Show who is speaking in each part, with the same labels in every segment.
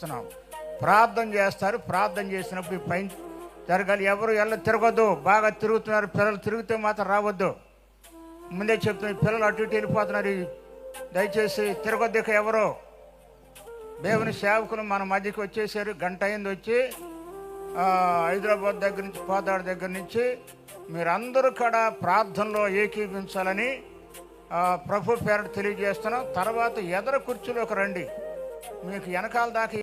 Speaker 1: చేస్తున్నాం. ప్రార్థన చేస్తారు. ప్రార్థన చేసినప్పుడు ఈ పైన జరగాలి. ఎవరు ఎల్ల తిరగొద్దు. బాగా తిరుగుతున్నారు. పిల్లలు తిరిగితే మాత్రం రావద్దు. ముందే చెప్తున్నారు పిల్లలు అటు ఇటు వెళ్ళిపోతున్నారు. దయచేసి తిరగొద్దు ఇక ఎవరు. దేవుని సేవకులు మన మధ్యకి వచ్చేసారు. గంట అయింది వచ్చి హైదరాబాద్ దగ్గర నుంచి పోదాడు దగ్గర నుంచి మీరందరూ కూడా ప్రార్థనలో ఏకీభించాలని ప్రభు పేరు తెలియజేస్తున్నాం. తర్వాత ఎదర కుర్చీలోకి రండి. మీకు వెనకాల దాకా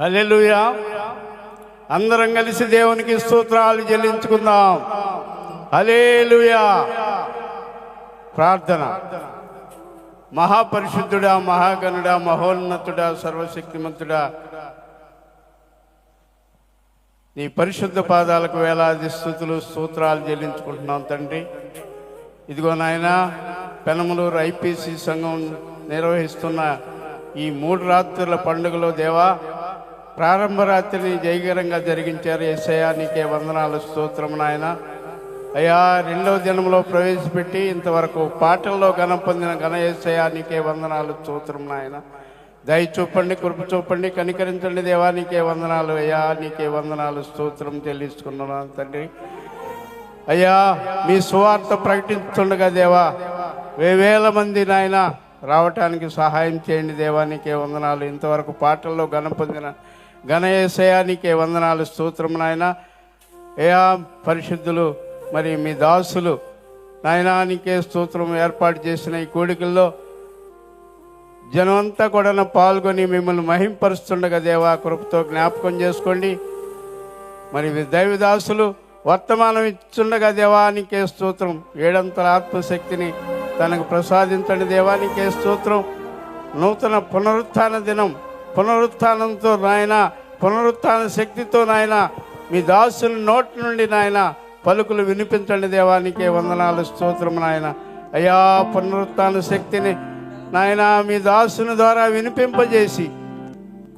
Speaker 2: హలెలుయా అందరం కలిసి దేవునికి స్తోత్రాలు చెల్లించుకుందాం. హలేలుయా ప్రార్థన. మహాపరిశుద్ధుడా మహాగణుడా మహోన్నతుడా సర్వశక్తిమంతుడా నీ పరిశుద్ధ పాదాలకు వేలాది స్థుతులు స్తోత్రాలు చెల్లించుకుంటున్నాం తండ్రి. ఇదిగో నాయన పెనమలూరు ఐపీసీ సంఘం నిర్వహిస్తున్న ఈ మూడు రాత్రుల పండుగలో దేవా ప్రారంభ రాత్రిని జయకరంగా జరిగించారు. ఎస్ఐయా నీకే వందనాలు స్తోత్రం నాయన. అయ్యా రెండవ దినంలో ప్రవేశపెట్టి ఇంతవరకు పాటల్లో ఘనం పొందిన ఘన ఏసయ్యా నీకే వందనాలు స్తోత్రం నాయన. దయ చూపండి కృప చూపండి కనికరించండి దేవా నీకే వందనాలు. అయ్యా నీకే వందనాలు స్తోత్రం చెల్లిస్తున్నాను తండ్రి. అయ్యా మీ సువార్త ప్రకటిస్తుండగా దేవా వేవేల మంది నాయన రావటానికి సహాయం చేయండి దేవానికి వందనాలు. ఇంతవరకు పాటల్లో ఘనం పొందిన ఘన నీకే వందనాలు స్తోత్రం నాయన. ఏయా పరిశుద్ధులు మరి మీ దాసులు. నాయనానికే స్తోత్రం ఏర్పాటు చేసిన ఈ కోడికల్లో జనమంతా కూడా పాల్గొని మిమ్మల్ని మహింపరుస్తుండగా దేవా కృపతో జ్ఞాపకం చేసుకోండి. మరి దైవదాసులు వర్తమానం ఇచ్చుండగా దేవానికే స్తోత్రం. ఏడంతల ఆత్మశక్తిని తనకు ప్రసాదించండి దేవానికే స్తోత్రం. నూతన పునరుత్థాన దినం పునరుత్నంతో నాయన పునరుత్న శక్తితో నాయన మీ దాసుల నోటి నుండి నాయన పలుకులు వినిపించండి దేవానికి వందనాలు స్తోత్రం నాయన. అయ్యా పునరుత్న శక్తిని నాయన మీ దాసుని ద్వారా వినిపింపజేసి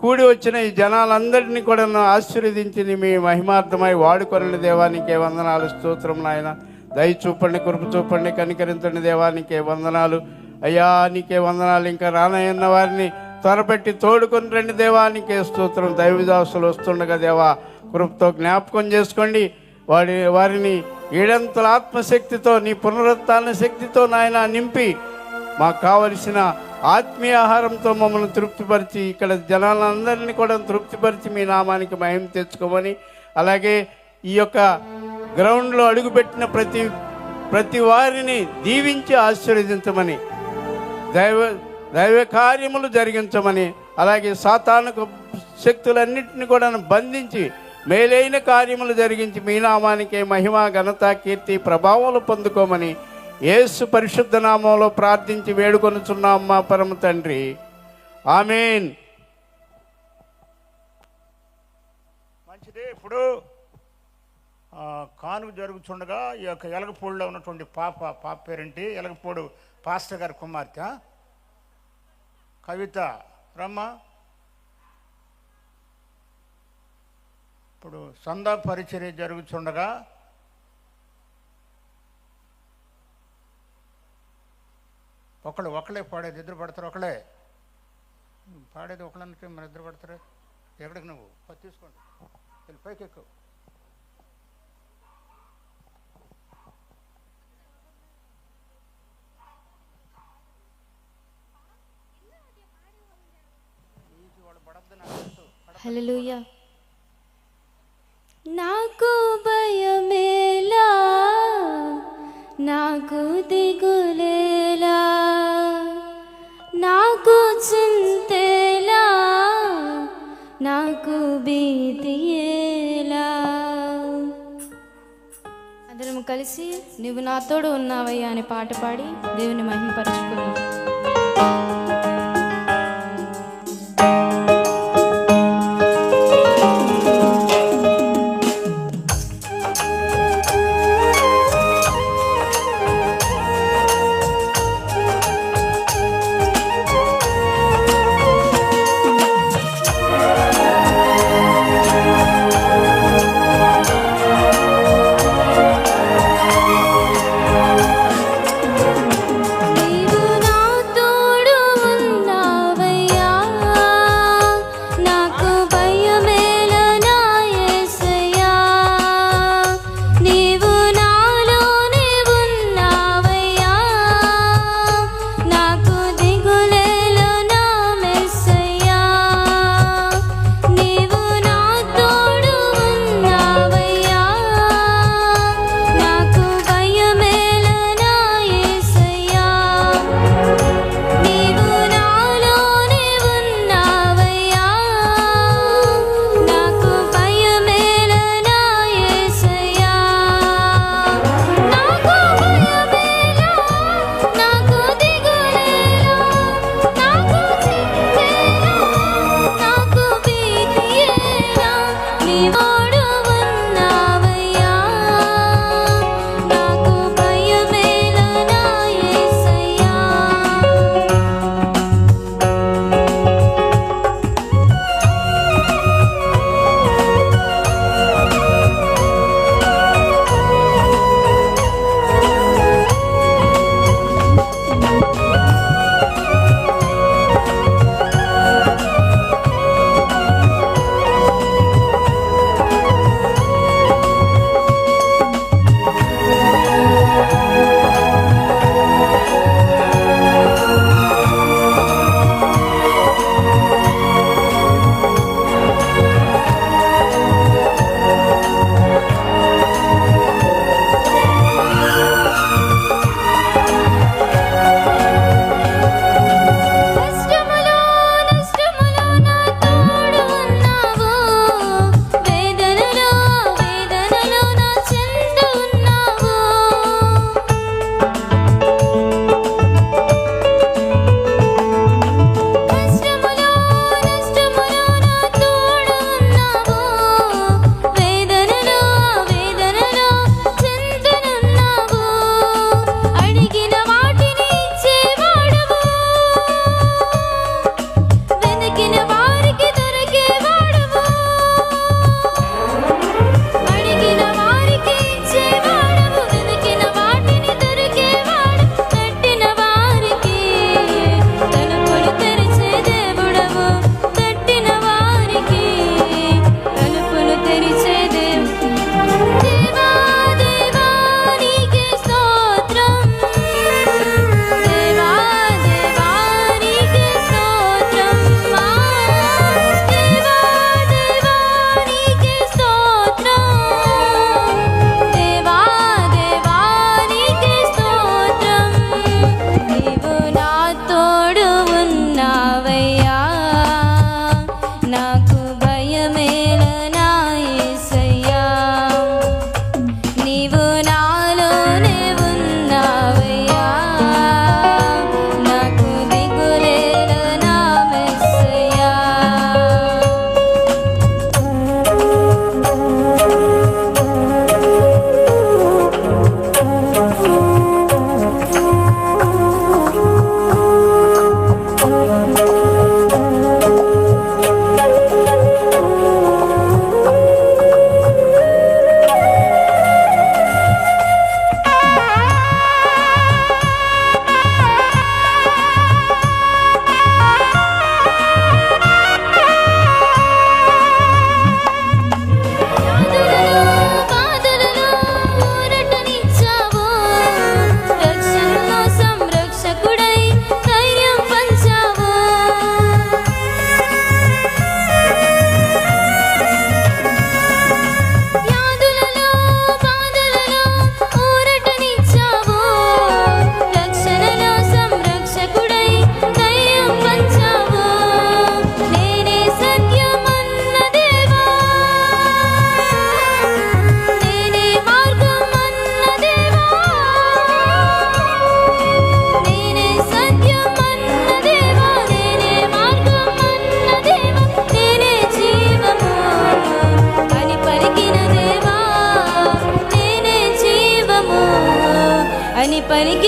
Speaker 2: కూడి వచ్చిన ఈ జనాలందరినీ కూడా ఆశీర్వదించి మీ మహిమార్థమై వాడుకొనండి దేవానికి వందనాలు స్తోత్రం నాయన. దయ చూపండి కృప చూపండి కనికరించండి దేవానికి వందనాలు. అయ్యా నీకే వందనాలు ఇంకా రానయ్యన్న వారిని త్వరపెట్టి తోడుకొని రండి దేవానికి స్తోత్రం. దైవదాసులు వస్తుండగా దేవా కృపతో జ్ఞాపకం చేసుకోండి. వాడి వారిని ఏడంతల ఆత్మశక్తితో నీ పునరుత్న శక్తితో నాయన నింపి మాకు కావలసిన ఆత్మీయ ఆహారంతో మమ్మల్ని తృప్తిపరిచి ఇక్కడ జనాలందరినీ కూడా తృప్తిపరిచి మీ నామానికి మహిమ తెచ్చుకోమని అలాగే ఈ యొక్క గ్రౌండ్లో అడుగుపెట్టిన ప్రతి ప్రతి వారిని దీవించి ఆశీర్వదించమని. దైవ దైవ కార్యములు జరిగించమని అలాగే సాతానుకు శక్తులన్నింటిని కూడా బంధించి మేలైన కార్యములు జరిగించి మీ నామానికే మహిమ ఘనత కీర్తి ప్రభావాలు పొందుకోమని యేసు పరిశుద్ధ నామంలో ప్రార్థించి వేడుకొనుచున్నాం మా పరమ తండ్రి. ఆమెన్.
Speaker 1: మంచిది ఇప్పుడు కానుక జరుగుతుండగా ఈ యొక్క ఎలగపూడిలో ఉన్నటువంటి పాప పాప పేరేంటి? ఎలగపూడు పాస్టర్ గారి కుమార్తె కవిత రమ్మ. ఇప్పుడు సందా పరిచర్య జరుగుతుండగా ఒకళ్ళు ఒకళ్ళే పాడేది ఇద్దరు పడతారు ఒకళ్ళే. పాడేది ఒకళ్ళంటే మరి ఇద్దరు పడతారు? ఎక్కడికి నువ్వు? తీసుకోండి. వెళ్ళి పైకి ఎక్కువ
Speaker 3: హల్లెలూయా. నాకు భయమేలా నాకు దిగులేలా నాకు చింతేలా నాకు భీతియేలా. అందరం కలిసి నువ్వు నాతోడు ఉన్నావయ్యా అనే పాట పాడి దేవుని మహిమపరచుకున్నాం అని పలికిన దేవా